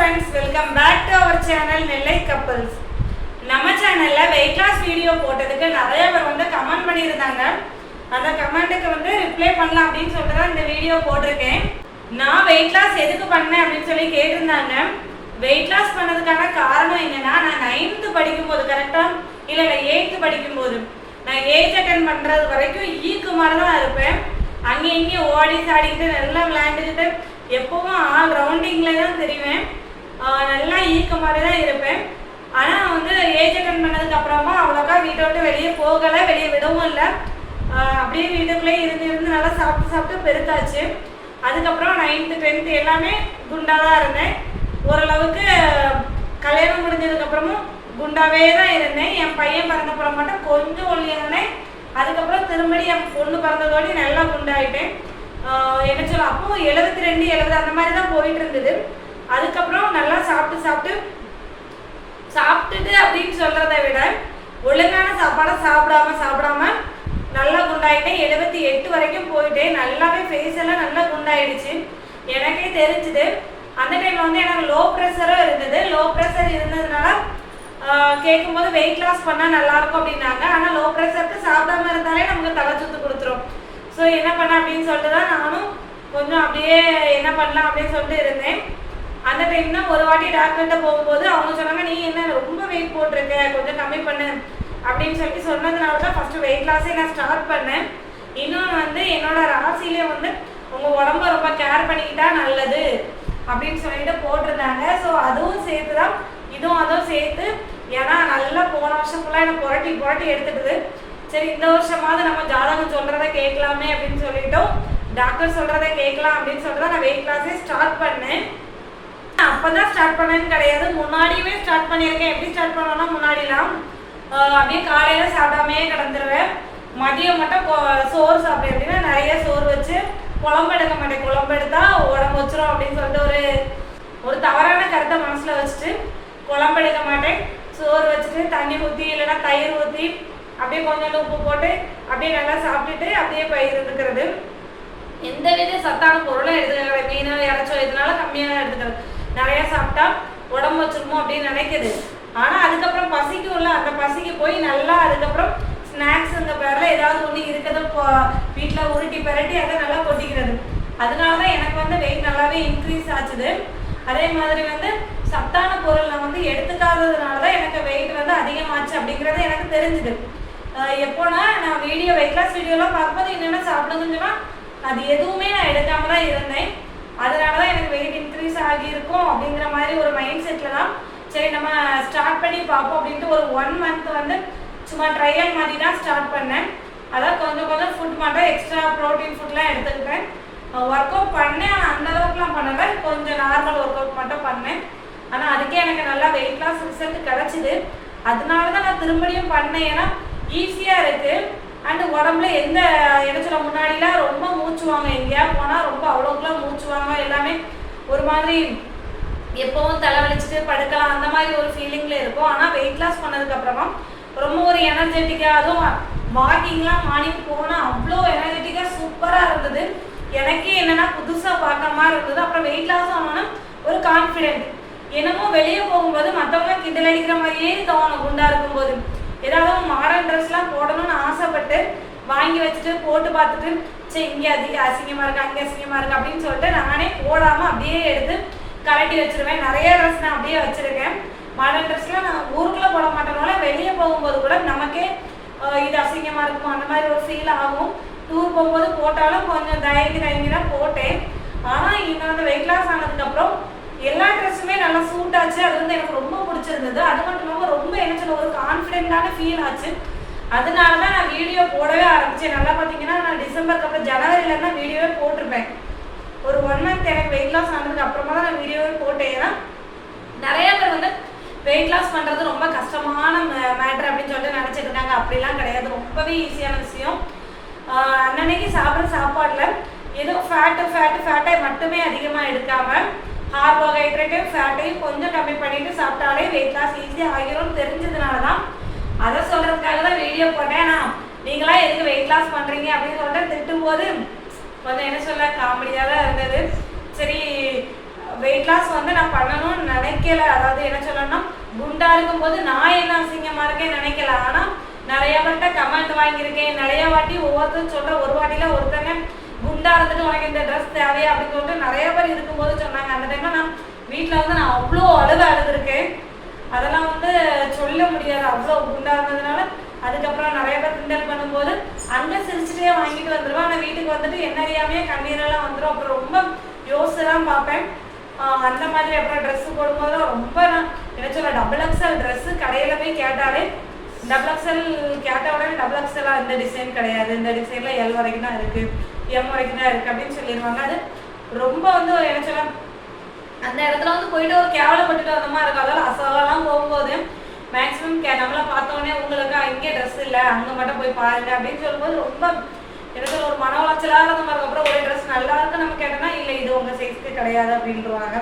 Friends welcome back to our channel Nellai couples நம்ம சேனலில் weight loss video போட்டதுக்கு நிறைய பேர் வந்து கமெண்ட் பண்ணியிருந்தாங்க. அந்த கமெண்ட்டுக்கு வந்து ரிப்ளை பண்ணலாம் அப்படின்னு சொல்லிட்டு தான் இந்த வீடியோ போட்டிருக்கேன். நான் வெயிட் லாஸ் எதுக்கு பண்ணேன் அப்படின்னு சொல்லி கேட்டிருந்தாங்க. வெயிட் லாஸ் பண்ணதுக்கான காரணம் என்னன்னா நான் நைன்த்து படிக்கும்போது கரெக்டாக இல்லை இல்லை எயித்து படிக்கும்போது. நான் ஏஜ் அட்டன் பண்ணுறது வரைக்கும் e ஈக்கு மாதிரி தான் இருப்பேன். அங்கேயும் இங்கேயும் ஓடி சாடிக்கிட்டு நல்லா விளையாண்டுக்கிட்டு எப்பவும் ஆல் ரவுண்டிங்கில் தான் தெரிவேன். நல்லா ஈர்க்க மாதிரி தான் இருப்பேன். ஆனால் வந்து ஏஜ் அட்டன் பண்ணதுக்கு அப்புறமா அவ்வளோக்கா வீட்டை விட்டு வெளியே போகலை வெளியே விடவும் இல்லை. அப்படியே வீட்டுக்குள்ளே இருந்து இருந்து நல்லா சாப்பிட்டு சாப்பிட்டு பெருத்தாச்சு அதுக்கப்புறம் நைன்த்து டென்த்து எல்லாமே குண்டாக தான் இருந்தேன். ஓரளவுக்கு கல்யாணம் முடிஞ்சதுக்கப்புறமும் குண்டாவே தான் இருந்தேன். என் பையன் பிறந்தப்புறம் மட்டும் கொஞ்சம் ஒல்லியானேன் அதுக்கப்புறம் திரும்படி என் பொண்ணு பிறந்ததோடய நல்லா குண்டாயிட்டேன். என்ன சொல்ல அப்போ எழுபத்தி ரெண்டு எழுபது அந்த மாதிரி தான் போயிட்டு இருந்தது. அதுக்கப்புறம் நல்லா சாப்பிட்டு சாப்பிட்டு சாப்பிட்டுட்டு அப்படின்னு சொல்கிறத விட ஒழுங்கான சாப்பாடை சாப்பிடாம சாப்பிடாம நல்லா குண்டாயிட்டேன். எழுபத்தி எட்டு வரைக்கும் போயிட்டேன். நல்லாவே ஃபேஸ் எல்லாம் நல்லா குண்டாயிடுச்சு. எனக்கே தெரிஞ்சுது. அந்த டைம்ல வந்து எனக்கு லோ ப்ரெஷரும் இருந்தது. லோ ப்ரெஷர் இருந்ததுனால கேட்கும்போது வெயிட் லாஸ் பண்ணால் நல்லா இருக்கும் அப்படின்னாங்க. ஆனால் லோ ப்ரெஷருக்கு சாப்பிடாம இருந்தாலே நமக்கு தலை சுத்து கொடுத்துரும். ஸோ என்ன பண்ண அப்படின்னு சொல்லிட்டு தான் நானும் கொஞ்சம் அப்படியே என்ன பண்ணலாம் அப்படின்னு சொல்லிட்டு இருந்தேன். அந்த டைம் தான் ஒரு வாட்டி டாக்டர்கிட்ட போகும்போது அவங்க சொன்னாங்க நீ என்ன ரொம்ப வெயிட் போட்டிருக்க? கொஞ்சம் கம்மி பண்ணு. அப்படின்னு சொல்லி சொன்னதுனால தான் ஃபர்ஸ்ட் வெயிட் லாஸே நான் ஸ்டார்ட் பண்ணேன். இன்னொன்று வந்து என்னோட ராசியிலே வந்து உங்கள் உடம்ப ரொம்ப கேர் பண்ணிக்கிட்டா நல்லது. அப்படின்னு சொல்லிட்டு போட்டிருந்தாங்க. ஸோ அதுவும் சேர்த்து தான் இதுவும் அதுவும் சேர்த்து ஏன்னா நல்லா போன வருஷம் ஃபுல்லாக எனக்கு புரட்டி புரட்டி எடுத்துட்டுது. சரி இந்த வருஷமாவது நம்ம ஜாதகம் சொல்கிறத கேட்கலாமே அப்படின்னு சொல்லிட்டோம். டாக்டர் சொல்கிறத கேட்கலாம் அப்படின்னு சொல்லிட்டு தான் நான் வெயிட் லாஸே ஸ்டார்ட் பண்ணேன். அப்பதான் ஸ்டார்ட் பண்ணேன்னு கிடையாது. முன்னாடியுமே ஸ்டார்ட் பண்ணியிருக்கேன். எப்படி ஸ்டார்ட் பண்ணோம்னா முன்னாடிலாம் அப்படியே காலையில சாப்பிடாமே கிடந்துருவேன். மதியம் மட்டும் கொ- சோறு சாப்பிடுவேன். அப்படின்னா நிறைய சோறு வச்சு குழம்பு எடுக்க மாட்டேன். குழம்பு எடுத்தா உடம்பு வச்சிரும் அப்படின்னு சொல்லிட்டு ஒரு ஒரு தவறான கருத்தை மனசுல வச்சுட்டு குழம்பு எடுக்க மாட்டேன். சோறு வச்சுட்டு தண்ணி ஊற்றி இல்லைன்னா தயிர் ஊற்றி அப்படியே கொஞ்சம் உப்பு போட்டு அப்படியே நல்லா சாப்பிட்டுட்டு அப்படியே பயிர் இருக்கிறது எந்த வித சத்தான பொருளும் எடுத்துக்கிறது மீன் இறைச்சோ இதனால கம்மியாக தான் எடுத்துக்கிறது நிறையா சாப்பிட்டா உடம்பு வச்சிருமோ அப்படின்னு நினைக்குது. ஆனால் அதுக்கப்புறம் பசிக்கும்ல அந்த பசிக்கு போய் நல்லா அதுக்கப்புறம் ஸ்நாக்ஸுங்க பேரில் ஏதாவது ஒன்று இருக்கிறத வீட்டில் உருட்டி பிரட்டி அதை நல்லா கொட்டிக்கிறது. அதனால தான் எனக்கு வந்து வெயிட் நல்லாவே இன்க்ரீஸ் ஆச்சுது. அதே மாதிரி வந்து சத்தான பொருள் நான் வந்து எடுத்துக்காததுனால தான் எனக்கு வெயிட் வந்து அதிகமாச்சு அப்படிங்கிறது எனக்கு தெரிஞ்சுது. எப்போனா நான் வீடியோ வெயிட் லாஸ் வீடியோலாம் பார்க்கும்போது என்னென்ன சாப்பிடுங்கன்னு சொன்னால் அது எதுவுமே நான் எடுக்காம தான் இருந்தேன். அதனால தான் எனக்கு வெயிட் இன்க்ரீஸ் ஆகியிருக்கும் அப்படிங்கிற மாதிரி ஒரு மைண்ட் செட்டில் தான் சரி நம்ம ஸ்டார்ட் பண்ணி பார்ப்போம் அப்படின்ட்டு ஒரு ஒன் மந்த் வந்து சும்மா ட்ரையல் மாதிரி தான் ஸ்டார்ட் பண்ணேன். அதான் கொஞ்சம் கொஞ்சம் ஃபுட் மட்டும் எக்ஸ்ட்ரா ப்ரோட்டீன் ஃபுட்லாம் எடுத்துக்கிட்டேன். ஒர்க் அவுட் பண்ணேன் ஆனால் அந்த அளவுக்குலாம் பண்ணலை. கொஞ்சம் நார்மல் ஒர்க் அவுட் மட்டும் பண்ணேன். ஆனால் அதுக்கே எனக்கு நல்லா வெயிட் லாஸ் ரிசல்ட் கிடச்சிது. அதனால தான் நான் திரும்பியும் பண்ணேன். ஏன்னா ஈஸியாக இருக்குது அண்ட் உடம்புல எந்த இடத்துல முன்னாடிலாம் மூச்சுவாங்க. எங்கேயா போனால் ரொம்ப அவ்வளோக்குலாம் மூச்சுவாங்க. எல்லாமே ஒரு மாதிரி எப்போவும் தலைவலிச்சுட்டு படுக்கலாம். அந்த மாதிரி ஒரு ஃபீலிங்கில் இருக்கும். ஆனால் வெயிட் லாஸ் பண்ணதுக்கப்புறமா ரொம்ப ஒரு எனர்ஜெட்டிக்காக அதுவும் வாக்கிங்லாம் மார்னிங் போனால் அவ்வளோ எனர்ஜெட்டிக்காக சூப்பராக இருந்தது. எனக்கே என்னென்னா புதுசாக பார்க்குற மாதிரி இருந்தது. அப்புறம் வெயிட் லாஸ் ஆனோன்னா ஒரு கான்ஃபிடென்ட் என்னமோ வெளியே போகும்போது மற்றவங்க கிண்டல் அடிக்கிற மாதிரியே தோணும். குண்டாக இருக்கும்போது. ஏதாவது மாடர்ன் ட்ரெஸ்லாம் போடணும்னு ஆசைப்பட்டு வாங்கி வச்சுட்டு போட்டு பார்த்துட்டு சரி இங்கே அதிக அசிங்கமாக இருக்குது அங்கே அசிங்கமாக இருக்குது அப்படின்னு சொல்லிட்டு நானே போடாமல் அப்படியே எடுத்து கலட்டி வச்சிருவேன். நிறைய ட்ரெஸ் நான் அப்படியே வச்சுருக்கேன். மாடர்ன் ட்ரெஸ்லாம் நான் ஊருக்குள்ளே போட மாட்டேனால வெளியே போகும்போது கூட நமக்கே இது அசிங்கமாக இருக்கும் அந்த மாதிரி ஒரு ஃபீல் ஆகும். டூர் போகும்போது போட்டாலும் கொஞ்சம் தயங்கி தயங்கி தான் போட்டேன். ஆனால் இங்கே வந்து வெயிட் லாஸ் ஆனதுக்கப்புறம் எல்லா ட்ரெஸ்ஸுமே நல்லா சூட் ஆச்சு. அது வந்து எனக்கு ரொம்ப பிடிச்சிருந்தது. அது மட்டும் இல்லாமல் ரொம்ப என்ன சொல்ல ஒரு கான்ஃபிடென்ட்டான ஃபீல் ஆச்சு. அதனால தான் நான் வீடியோ போடவே ஆரம்பிச்சேன். நல்லா பார்த்தீங்கன்னா நான் டிசம்பருக்கு அப்புறம் ஜனவரியில தான் வீடியோவே போட்டிருப்பேன். ஒரு ஒன் மந்த் எனக்கு வெயிட் லாஸ் ஆனதுக்கு அப்புறமா தான் நான் வீடியோவே போட்டேன். ஏன்னா நிறைய பேர் வந்து வெயிட் லாஸ் பண்ணுறது ரொம்ப கஷ்டமான மேட்ரு அப்படின்னு சொல்லிட்டு நினச்சிட்டு இருந்தாங்க. அப்படிலாம் கிடையாது. ரொம்பவே ஈஸியான விஷயம். அன்னன்னைக்கு சாப்பிட்ற சாப்பாடில் ஏதோ ஃபேட்டு ஃபேட்டு ஃபேட்டை மட்டுமே அதிகமாக எடுக்காமல் கார்போஹைட்ரேட்டையும் ஃபேட்டையும் கொஞ்சம் கம்மி பண்ணிட்டு சாப்பிட்டாலே வெயிட் லாஸ் ஈஸியாக ஆகிரும்னு தெரிஞ்சதுனால தான் அதை சொல்கிறதுக்காக தான் வீடியோ போட்டேன். நான் நீங்களா எதுக்கு வெயிட் லாஸ் பண்ணுறீங்க அப்படின்னு சொல்லிட்டு திட்டும்போது கொஞ்சம் என்ன சொல்ல காமெடியாக தான் இருந்தது. சரி வெயிட் லாஸ் வந்து நான் பண்ணணும்னு நினைக்கல. அதாவது என்ன சொல்லணும்னா குண்டா இருக்கும்போது நான் என்ன அசிங்கமா இருக்கேன் நினைக்கல. ஆனா நிறைய வாட்ட கமெண்ட் வாங்கியிருக்கேன். நிறைய வாட்டி ஒவ்வொருத்தரும் சொல்ற ஒரு வாட்டில ஒருத்தங்க குண்டா இருந்துட்டு உனக்கு இந்த ட்ரெஸ் தேவையா அப்படின்னு சொல்லிட்டு நிறைய பேர் இருக்கும்போது சொன்னாங்க. அந்த டைம்ல நான் வீட்டில் வந்து நான் அவ்வளோ அழுத அழுதுருக்கேன். அதெல்லாம் வந்து சொல்ல முடியாது. அவ்வளோ குண்டா இருந்ததுனால அதுக்கப்புறம் நிறைய பேர் கிண்டல் பண்ணும்போது அங்கே சிரிச்சுட்டே வாங்கிட்டு வந்துடுவேன் ஆனால் வீட்டுக்கு வந்துட்டு என்ன அறியாமையே கண்ணீரெல்லாம் வந்துடும் அப்புறம் ரொம்ப யோசிச்சுலாம் பார்ப்பேன். அந்த மாதிரி அப்புறம் ட்ரெஸ் போடும்போது ரொம்ப நான் என்ன சொல்ல டபுள் எக்ஸல் ட்ரெஸ்ஸு கடையில் போய் கேட்டாலே டபுள் எக்ஸல் கேட்ட உடனே டபுள் எக்ஸலாக இந்த டிசைன் கிடையாது. இந்த டிசைனில் எல் வரைக்கும் தான் இருக்குது எம் வரைக்கும் தான் இருக்கு அப்படின்னு சொல்லிடுவாங்க. அது ரொம்ப வந்து என்ன சொல்ல அந்த இடத்துல வந்து போயிட்டு ஒரு கேவலப்பட்டுட்டு வந்த மாதிரி இருக்கும். அதெல்லாம் அசோகலாம் போகும்போது மேக்ஸிமம் கே நம்மள பார்த்தோன்னே உங்களுக்கு இங்கே ட்ரெஸ் இல்லை அங்கே மட்டும் போய் பாருங்க அப்படின்னு சொல்லும்போது ரொம்ப எனக்கு ஒரு மன உளைச்சலாக இருந்த மாதிரி அப்புறம் ஒரு ட்ரெஸ் நல்லா இருக்கு நம்ம கேட்டோம்னா இல்லை இது உங்கள் சைஸ்க்கு கிடையாது அப்படின்றவாங்க.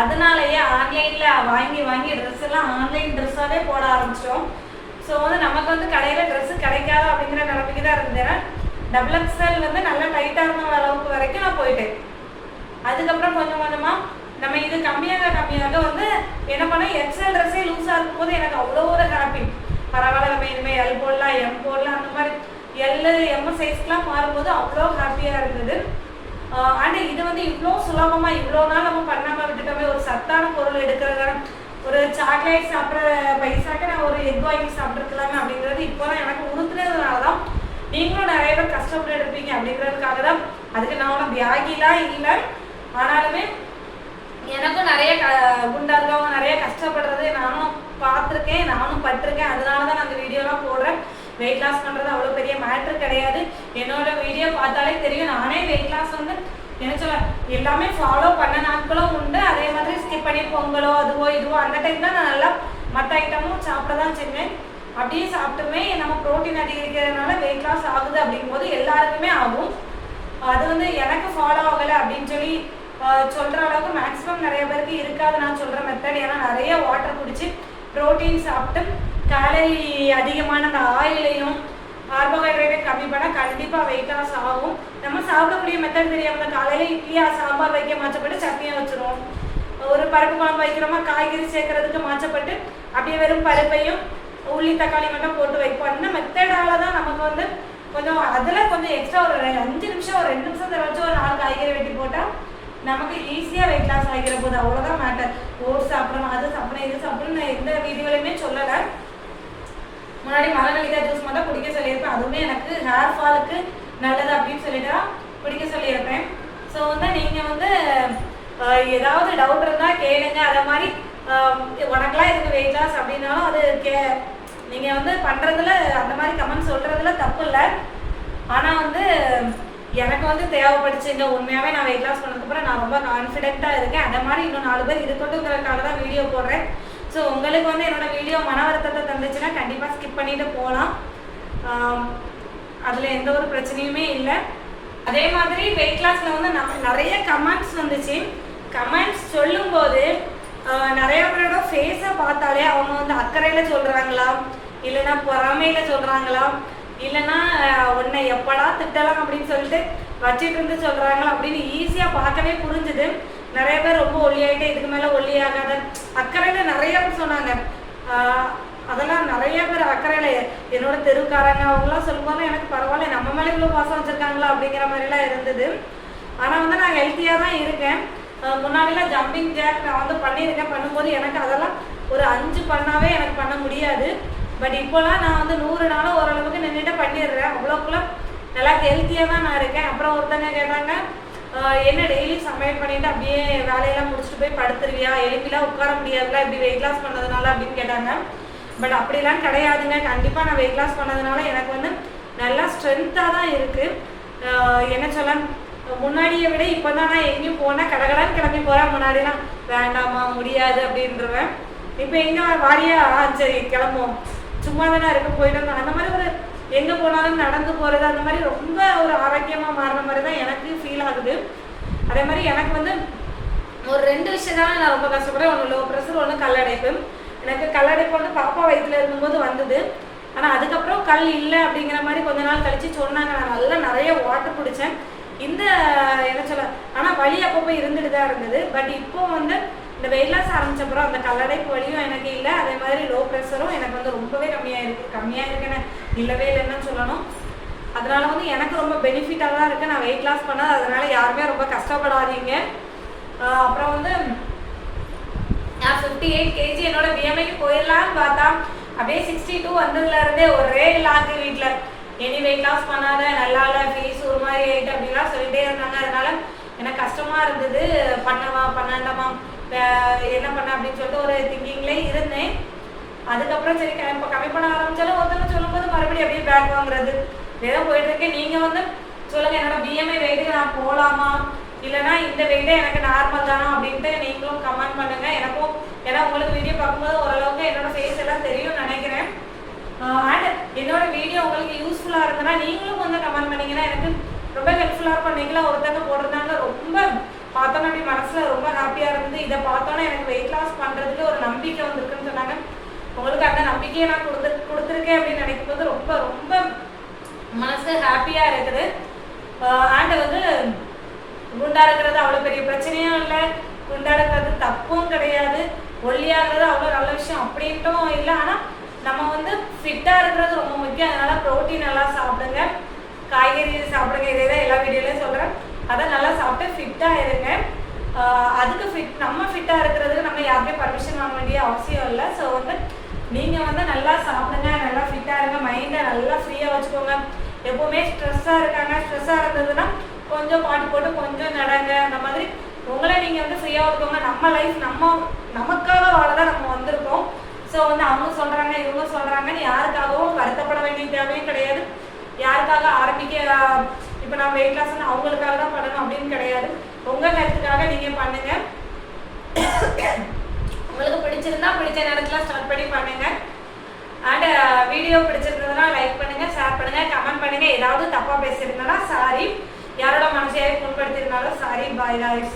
அதனாலயே ஆன்லைனில் வாங்கி வாங்கி ட்ரெஸ் எல்லாம் ஆன்லைன் ட்ரெஸ்ஸாகவே போட ஆரம்பிச்சிட்டோம். ஸோ வந்து நமக்கு வந்து கடையில் ட்ரெஸ் கிடைக்காது அப்படிங்கிற நிலைமைக்கு தான் இருந்தேன். டபுள் எக்ஸ்எல் வந்து நல்லா டைட்டாக இருந்த அளவுக்கு வரைக்கும் நான் போயிட்டேன். அதுக்கப்புறம் கொஞ்சம் கொஞ்சமாக நம்ம இது கம்மியாக கம்மியாக வந்து என்ன பண்ணால் எக்ஸல் ட்ரெஸ்ஸே லூஸாக இருக்கும்போது எனக்கு அவ்வளோ ஒரு ஹாப்பி பரவாயில்ல நம்ம இனிமேல் எல் போடலாம் எம் போடலாம் அந்த மாதிரி எல் எம் சைஸ்க்குலாம் மாறும்போது அவ்வளோ ஹாப்பியாக இருந்தது. ஆனால் இது வந்து இவ்வளோ சுலபமாக இவ்வளோ நாள் நம்ம பண்ணாமல் விட்டுட்டோமே ஒரு சத்தான பொருள் எடுக்கிறதான ஒரு சாக்லேட் சாப்பிட்ற பைசாக்கு நான் ஒரு எக் வாங்கி சாப்பிட்ருக்கலாமே அப்படிங்கிறது இப்போ தான் எனக்கு உறுத்துனதுனால தான் நீங்களும் நிறைய பேர் கஷ்டப்பட்டு எடுப்பீங்க அப்படிங்கிறதுக்காக தான் அதுக்கு நான் ஒன்றும் வியாகிலாம் இல்லை. ஆனாலுமே எனக்கும் நிறைய க குண்டா இருக்கவங்க நிறைய கஷ்டப்படுறது நானும் பார்த்துருக்கேன் நானும் பட்டிருக்கேன். அதனால தான் நான் அந்த வீடியோலாம் போடுறேன். வெயிட் லாஸ் பண்ணுறது அவ்வளோ பெரிய மேட்ரு கிடையாது. என்னோட வீடியோ பார்த்தாலே தெரியும். நானே வெயிட் லாஸ் வந்து என்ன சொல்ல எல்லாமே ஃபாலோ பண்ண நாட்களும் உண்டு. அதே மாதிரி ஸ்கிப் பண்ணி பொங்கலோ அதுவோ இதுவோ அந்த டைம் தான் நான் நல்லா மற்ற ஐட்டமும் சாப்பிட தான் செய்வேன். அப்படியே சாப்பிட்டுமே நம்ம ப்ரோட்டீன் அதிகரிக்கிறதுனால வெயிட் லாஸ் ஆகுது அப்படிங்கும்போது எல்லாருக்குமே ஆகும். அது வந்து எனக்கு ஃபாலோ ஆகலை அப்படின்னு சொல்லி சொல்கிற அளவுக்கு மேக்ஸிமம் நிறைய பேருக்கு இருக்காது. நான் சொல்கிற மெத்தட் ஏன்னா நிறைய வாட்டர் குடிச்சு ப்ரோட்டீன் சாப்பிட்டு கேலரி அதிகமான அந்த ஆயிலையும் கார்போஹைட்ரேட்டை கம்மி பண்ணால் கண்டிப்பாக வெயிட் லாஸ் ஆகும். நம்ம சாப்பிடக்கூடிய மெத்தட் தெரியாமல் காலையில் இட்லியா சாம்பார் வைக்க மாற்றப்பட்டு சட்னியாக வச்சுருவோம். ஒரு பருப்பு குழம்பு வைக்கிறோமா காய்கறி சேர்க்கறதுக்கு மாற்றப்பட்டு அப்படியே வெறும் பருப்பையும் உள்ளி தக்காளி மட்டும் போட்டு வைப்போம் அந்த மெத்தடால தான் நமக்கு வந்து கொஞ்சம் அதில் கொஞ்சம் எக்ஸ்ட்ரா ஒரு அஞ்சு நிமிஷம் ஒரு ரெண்டு நிமிஷம் வச்சு ஒரு நாலு காய்கறி வெட்டி போட்டால் நமக்கு ஈஸியாக வெயிட் லாஸ் ஆகிற போது அவ்வளோதான் மேட்டர் ஓட்ஸ் சாப்பிடணும் அது சாப்பிடணும் இது சாப்பிடணும் நான் எந்த வீடியோலையுமே சொல்லலை. முன்னாடி மலநலிதா ஜூஸ் மட்டும் குடிக்க சொல்லியிருப்பேன். அதுவுமே எனக்கு ஹேர் ஃபாலுக்கு நல்லது அப்படின்னு சொல்லிட்டு தான் குடிக்க சொல்லியிருப்பேன். ஸோ வந்து நீங்கள் வந்து ஏதாவது டவுட் இருந்தால் கேளுங்க. அதை மாதிரி உனக்கெலாம் உனக்கெல்லாம் இதுக்கு வெயிட் லாஸ் அப்படின்னாலும் அது கே நீங்கள் வந்து பண்ணுறதுல அந்த மாதிரி கமெண்ட் சொல்கிறதுல தப்பு இல்லை. ஆனால் வந்து எனக்கு வந்து தேவைப்படுச்சுங்க உண்மையாகவே நான் வெயிட் லாஸ் பண்ணதுக்கப்புறம் நான் ரொம்ப கான்ஃபிடென்ட்டாக இருக்கேன். அந்த மாதிரி இன்னும் நாலு பேர் இருக்கட்டுங்கிறதுக்காக தான் வீடியோ போடுறேன். ஸோ உங்களுக்கு வந்து என்னோட வீடியோ மன வருத்தத்தை தந்துச்சுன்னா கண்டிப்பாக ஸ்கிப் பண்ணிட்டு போகலாம் அதில் எந்த ஒரு பிரச்சனையுமே இல்லை. அதே மாதிரி வெயிட் லாஸில் வந்து நான் நிறைய கமெண்ட்ஸ் வந்துச்சு. கமெண்ட்ஸ் சொல்லும்போது நிறைய பேரோட ஃபேஸை பார்த்தாலே அவங்க வந்து அக்கறையில் சொல்கிறாங்களா இல்லைன்னா பொறாமையில் சொல்கிறாங்களா இல்லைன்னா உன்னை எப்படா திட்டலாம் அப்படின்னு சொல்லிட்டு வச்சுட்டு இருந்து சொல்கிறாங்களா அப்படின்னு ஈஸியாக பார்க்கவே புரிஞ்சுது. நிறைய பேர் ரொம்ப ஒல்லியாயிட்டே இதுக்கு மேலே ஒல்லியாகாத அக்கறையில் நிறைய பேர் சொன்னாங்க. அதெல்லாம் நிறைய பேர் அக்கறையில் என்னோட தெருக்காரங்க அவங்களாம் சொல்லும்போது எனக்கு பரவாயில்ல நம்ம மேலே இவ்வளோ பாசம் வச்சுருக்காங்களா அப்படிங்கிற மாதிரிலாம் இருந்தது. ஆனால் வந்து நான் ஹெல்த்தியாக தான் இருக்கேன். முன்னாடிலாம் ஜம்பிங் ஜாக் நான் வந்து பண்ணியிருக்கேன். பண்ணும்போது எனக்கு அதெல்லாம் ஒரு அஞ்சு பண்ணாவே எனக்கு பண்ண முடியாது. பட் இப்போலாம் நான் வந்து நூறு நாளும் ஓரளவுக்கு நின்றுட்டு பண்ணிடுறேன். அவ்வளோக்குள்ள நல்லா ஹெல்த்தியாக தான் நான் இருக்கேன். அப்புறம் ஒருத்தங்க கேட்டாங்க என்ன டெய்லி சமையல் பண்ணிட்டு அப்படியே வேலையெல்லாம் முடிச்சுட்டு போய் படுத்துருவியா? எலும்பிலாம் உட்கார முடியாதுல இப்படி வெயிட் லாஸ் பண்ணதுனால அப்படின்னு கேட்டாங்க. பட் அப்படிலாம் கிடையாதுங்க. கண்டிப்பாக நான் வெயிட் லாஸ் பண்ணதுனால எனக்கு வந்து நல்லா ஸ்ட்ரென்த்தாக தான் இருக்குது என்ன சொல்ல முன்னாடியை விட இப்போ தான் நான் எங்கேயும் போனால் கடகடான்னு கிளம்பி போகிறேன் முன்னாடிலாம் வேண்டாமா முடியாது அப்படின்றவன். இப்போ எங்கே வாரியா சரி கிளம்புவோம். சும்மா தானே இருக்க போயிட்டு வந்தோம் அந்த மாதிரி ஒரு எங்கே போனாலும் நடந்து போகிறது அந்த மாதிரி ரொம்ப ஒரு ஆரோக்கியமாக மாறின மாதிரி தான் எனக்கு ஃபீல் ஆகுது. அதே மாதிரி எனக்கு வந்து ஒரு ரெண்டு விஷயம் தான் நான் ரொம்ப கஷ்டப்படுறேன். ஒன்று லோ ப்ரெஷர் ஒன்று கல்லடைப்பு எனக்கு கல்லடைப்பு வந்து பாப்பா வயிற்றுல இருக்கும்போது வந்தது. ஆனால் அதுக்கப்புறம் கல் இல்லை அப்படிங்கிற மாதிரி கொஞ்ச நாள் கழித்து சொன்னாங்க. நான் நல்லா நிறைய வாட்டர் குடித்தேன் இந்த என்ன சொல்ல ஆனால் வழி அப்பப்போ இருந்துட்டு தான் இருந்தது. பட் இப்போ வந்து இந்த வெயிட் லாஸ் ஆரம்பிச்சப்பறம் அந்த கல்லடை வலியும் எனக்கு இல்லை. அதே மாதிரி லோ ப்ரெஷரும் எனக்கு வந்து ரொம்பவே கம்மியாக இருக்குது கம்மியாக இருக்குன்னு இல்லவே இல்லைன்னு சொல்லணும். அதனால வந்து எனக்கு ரொம்ப பெனிஃபிட்டாக தான் இருக்குது நான் வெயிட் லாஸ் பண்ணது அதனால யாருமே ரொம்ப கஷ்டப்படாதீங்க. அப்புறம் வந்து நான் ஃபிஃப்டி எயிட் கேஜி என்னோட பிஎம்ஐக்கு போயிடலான்னு பார்த்தா அப்படியே சிக்ஸ்டி டூ வந்ததுல இருந்தே ஒரே லாக்கு வீட்டில் எனி வெயிட் லாஸ் பண்ணாத நல்லா இல்லை ஃபீஸ் ஒரு மாதிரி ஆகிட்டு அப்படிலாம் சொல்லிட்டே இருந்தாங்க. அதனால எனக்கு கஷ்டமாக இருந்தது. பண்ணவா பண்ணாண்டமா என்ன பண்ண அப்படின்னு சொல்லிட்டு ஒரு திங்கிங்லேயே இருந்தேன். அதுக்கப்புறம் சரி இப்போ கம்மி பண்ண ஆரம்பிச்சாலும் ஒருத்தர் சொல்லும்போது மறுபடியும் அப்படியே பேக் வாங்குறது. ஏதோ போயிட்டு இருக்கேன் நீங்க வந்து சொல்லுங்க என்னோட பிஎம்ஐ வெயிட்டுக்கு நான் போகலாமா இல்லைன்னா இந்த வெயிட்டே எனக்கு நார்மல் தானா அப்படின்ட்டு நீங்களும் கமெண்ட் பண்ணுங்க. எனக்கும் ஏன்னா உங்களுக்கு வீடியோ பார்க்கும்போது ஓரளவுக்கு என்னோட ஃபேஸ் எல்லாம் தெரியும்னு நினைக்கிறேன். அண்ட் என்னோட வீடியோ உங்களுக்கு யூஸ்ஃபுல்லாக இருந்ததுன்னா நீங்களும் வந்து கமெண்ட் பண்ணீங்கன்னா எனக்கு ரொம்ப ஹெல்ப்ஃபுல்லாக இருக்கும். நீங்களும் ஒருத்தங்க போட்டிருந்தாங்க. ரொம்ப பார்த்தோன்னா அப்படி மனசில் ரொம்ப ஹாப்பியாக இருந்து இதை பார்த்தோன்னே எனக்கு வெயிட் லாஸ் பண்ணுறதுக்கு ஒரு நம்பிக்கை வந்திருக்குன்னு சொன்னாங்க. உங்களுக்கு அந்த நம்பிக்கையை நான் கொடுத்து கொடுத்துருக்கேன் அப்படின்னு நினைக்கும் போது ரொம்ப ரொம்ப மனசு ஹாப்பியாக இருக்குது. அண்ட் வந்து குண்டா இருக்கிறது அவ்வளோ பெரிய பிரச்சனையும் இல்லை. குண்டா இருக்கிறது தப்பும் கிடையாது. ஒல்லியாகிறது அவ்வளோ நல்ல விஷயம் அப்படின்ட்டும் இல்லை. ஆனால் நம்ம வந்து ஃபிட்டாக இருக்கிறது ரொம்ப முக்கியம். அதனால ப்ரோட்டீன் நல்லா சாப்பிடுங்க. காய்கறி சாப்பிடுங்க. இதே தான் எல்லா வீடியோலையும் சொல்கிறேன் அதை நல்லா சாப்பிட்டு ஃபிட்டாக இருங்க. அதுக்கு ஃபிட் நம்ம ஃபிட்டாக இருக்கிறதுக்கு நம்ம யாருமே பர்மிஷன் வாங்க வேண்டிய அவசியம் இல்லை. ஸோ வந்து நீங்கள் வந்து நல்லா சாப்பிடுங்க நல்லா ஃபிட்டாக இருங்க மைண்டை நல்லா ஃப்ரீயாக வச்சுக்கோங்க. எப்போவுமே ஸ்ட்ரெஸ்ஸாக இருக்காங்க ஸ்ட்ரெஸ்ஸாக இருந்ததுன்னா கொஞ்சம் பாட்டு போட்டு கொஞ்சம் நடங்க. அந்த மாதிரி உங்களை நீங்கள் வந்து ஃப்ரீயாக வச்சுக்கோங்க. நம்ம லைஃப் நம்ம நமக்காக வாழ தான் நம்ம வந்திருக்கோம். ஸோ வந்து அவங்க சொல்கிறாங்க இவங்க சொல்கிறாங்கன்னு யாருக்காகவும் வருத்தப்பட வேண்டிய தேவையும் கிடையாது. இப்போ நான் வெயிட் லாஸ் அவங்களுக்காக தான் பண்ணணும் அப்படின்னு கிடையாது. உங்கள் ஹெல்த்துக்காக நீங்கள் பண்ணுங்க. உங்களுக்கு பிடிச்சிருந்தா பிடிச்ச நேரத்தில் ஸ்டார்ட் பண்ணி பண்ணுங்க. அண்ட் வீடியோ uh, பிடிச்சிருந்ததுன்னா லைக் பண்ணுங்க ஷேர் பண்ணுங்க கமெண்ட் பண்ணுங்க. ஏதாவது தப்பா பேசியிருந்தனா சாரி யாரோட மனசையாவே புண்படுத்தியிருந்தாலும் சாரி பாய் guys.